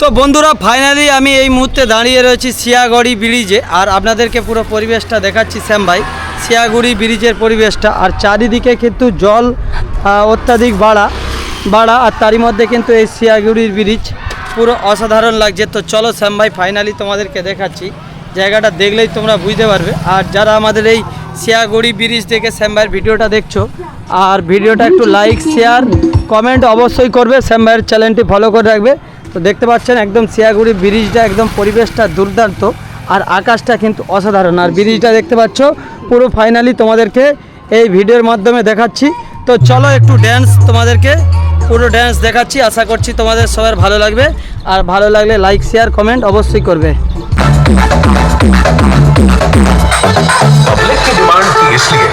তো বন্ধুরা ফাইনালি আমি এই মুহূর্তে দাঁড়িয়ে রয়েছি সিয়াগড়ি ব্রিজে, আর আপনাদেরকে পুরো পরিবেশটা দেখাচ্ছি শ্যাম ভাই। সিয়াগুড়ি ব্রিজের পরিবেশটা, আর চারিদিকে কিন্তু জল অত্যাধিক বাড়া বাড়া, আর তারই মধ্যে কিন্তু এই শিয়াগুড়ির ব্রিজ পুরো অসাধারণ লাগছে। তো চলো শ্যাম ভাই ফাইনালি তোমাদেরকে দেখাচ্ছি। জায়গাটা দেখলেই তোমরা বুঝতে পারবে। আর যারা আমাদের এই শিয়াগুড়ি ব্রিজ থেকে শ্যাম ভাইয়ের ভিডিওটা দেখছ, আর ভিডিওটা একটু লাইক শেয়ার কমেন্ট অবশ্যই করবে। শ্যাম ভাইয়ের চ্যানেলটি ফলো করে রাখবে। তো দেখতে পাচ্ছেন একদম সিয়াগুড়ি ব্রিজটা একদম পরিবেশটা দুর্দান্ত আর আকাশটা কিন্তু অসাধারণ আর ব্রিজটা দেখতে পাচ্ছ পুরো ফাইনালি তোমাদেরকে এই ভিডিওর মাধ্যমে দেখাচ্ছি তো চলো একটু ড্যান্স তোমাদেরকে পুরো ড্যান্স দেখাচ্ছি আশা করছি তোমাদের সবার ভালো লাগবে আর ভালো লাগলে লাইক শেয়ার কমেন্ট অবশ্যই করবে पब्लिक की डिमांड थी इसलिए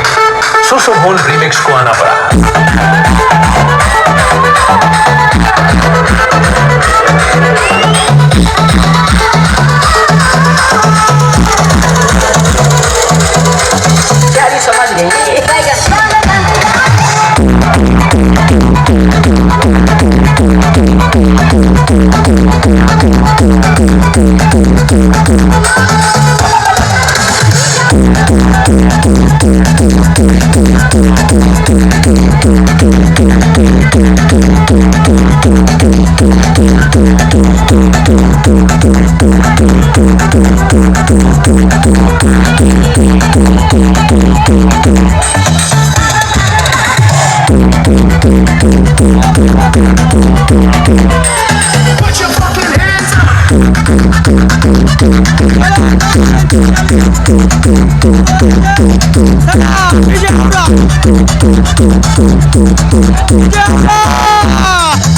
सुशोभन रीमिक्स को आना पड़ा Yeah!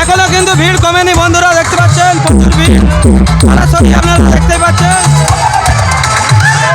এখনো কিন্তু ভিড় কমেনি বন্ধুরা দেখতে পাচ্ছেন প্রচুর ভিড় সরাসরি আপনারা দেখতে পাচ্ছেন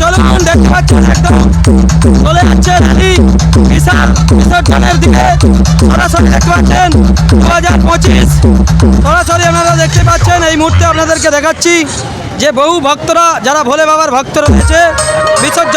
চলুন দেখতে পাচ্ছেন একদম। চলে যাচ্ছে রানী। বিশাল বিসর্জনের দিকে। সরাসরি দেখতে পাচ্ছেন দু হাজার পঁচিশ। সরাসরি আপনারা দেখতে পাচ্ছেন, এই মুহূর্তে আপনাদেরকে দেখাচ্ছি যে বহু ভক্তরা, যারা ভোলে বাবার ভক্তরা রয়েছে, বিসর্জন